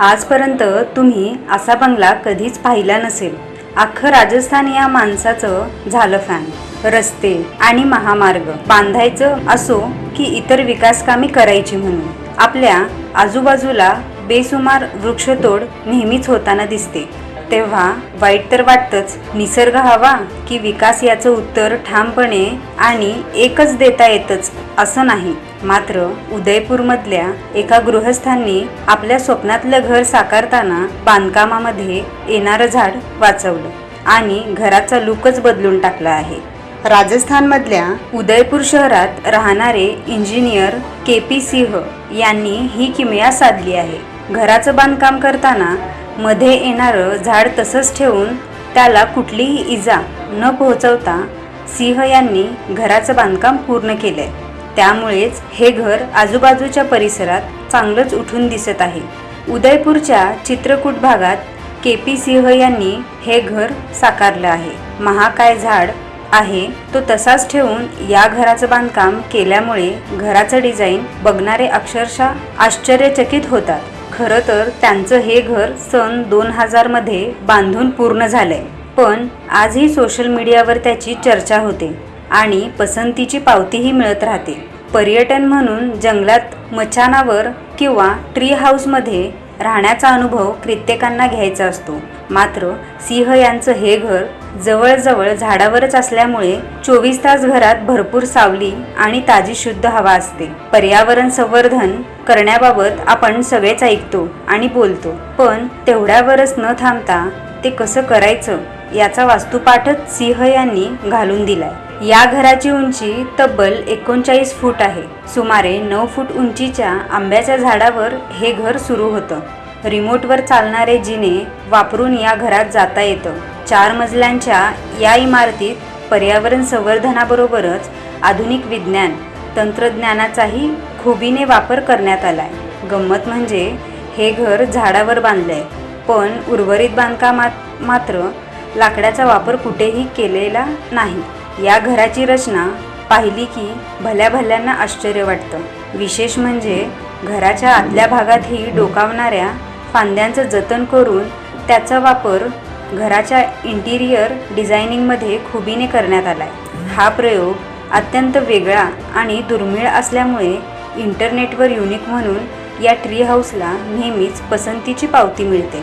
आजपर्यंत तुम्ही असा बंगला कधीच पाहिला नसेल. अख्खं राजस्थान या माणसाचं झालं फॅन रस्ते आणि महामार्ग. बांधायचं असो की इतर विकास कामे करायची म्हणून. आपल्या आजूबाजूला बेसुमार वृक्षतोड नेहमीच होताना दिसते. तेव्हा वाईट तर वाटतंच. निसर्ग हवा की विकास याचं उत्तर ठामपणे आणि एकच देता येतच असं नाही. मात्र उदयपूरमधल्या एका गृहस्थांनी आपल्या स्वप्नातलं घर साकारताना बांधकामामध्ये येणारं झाड वाचवलं आणि घराचा लुकच बदलून टाकला आहे. राजस्थानमधल्या उदयपूर शहरात राहणारे इंजिनियर के पी सिंह यांनी ही किमया साधली आहे. घराचं बांधकाम करताना मध्ये येणारं झाड तसंच ठेवून त्याला कुठलीही इजा न पोहोचवता सिंह यांनी घराचं बांधकाम पूर्ण केलंय. त्यामुळेच हे घर आजूबाजूच्या परिसरात चांगलंच उठून दिसत आहे. उदयपूरच्या चित्रकूट भागात के पी सिंह यांनी हे घर साकारलं आहे. महाकाय झाड आहे तो तसाच ठेवून या घराचं बांधकाम केल्यामुळे घराचं डिझाईन बघणारे अक्षरशः आश्चर्यचकित होतात. खरं तर त्यांचं हे घर सन दोन हजारमध्ये बांधून पूर्ण झालंय. पण आजही सोशल मीडियावर त्याची चर्चा होते आणि पसंतीची पावतीही मिळत राहते. पर्यटन म्हणून जंगलात मचानावर किंवा ट्री हाऊसमध्ये राहण्याचा अनुभव कित्येकांना घ्यायचा असतो. मात्र सिंह यांचं हे घर जवळजवळ झाडावरच असल्यामुळे चोवीस तास घरात भरपूर सावली आणि ताजी शुद्ध हवा असते. पर्यावरण संवर्धन करण्याबाबत आपण सगळेच ऐकतो आणि बोलतो. पण तेवढ्यावरच न थांबता ते कसं करायचं याचा वास्तुपाठच सिंह यांनी घालून दिलाय. या घराची उंची तब्बल एकोणचाळीस फूट आहे. सुमारे नऊ फूट उंचीच्या आंब्याच्या झाडावर हे घर सुरू होतं. रिमोटवर चालणारे जिने वापरून या घरात जाता येतं. चार मजल्यांच्या या इमारतीत पर्यावरण संवर्धनाबरोबरच आधुनिक विज्ञान तंत्रज्ञानाचाही खुबीने वापर करण्यात आलाय. गंमत म्हणजे हे घर झाडावर बांधलंय पण उर्वरित बांधकामात मात्र लाकडाचा वापर कुठेही केलेला नाही. या घराची रचना पाहिली की भल्या भल्यांना आश्चर्य वाटतं. विशेष म्हणजे घराच्या आतल्या भागातही डोकावणाऱ्या फांद्यांचं जतन करून त्याचा वापर घराच्या इंटिरियर डिझायनिंगमध्ये खुबीने करण्यात आला आहे हा प्रयोग अत्यंत वेगळा आणि दुर्मिळ असल्यामुळे इंटरनेटवर युनिक म्हणून या ट्री हाऊसला नेहमीच पसंतीची पावती मिळते.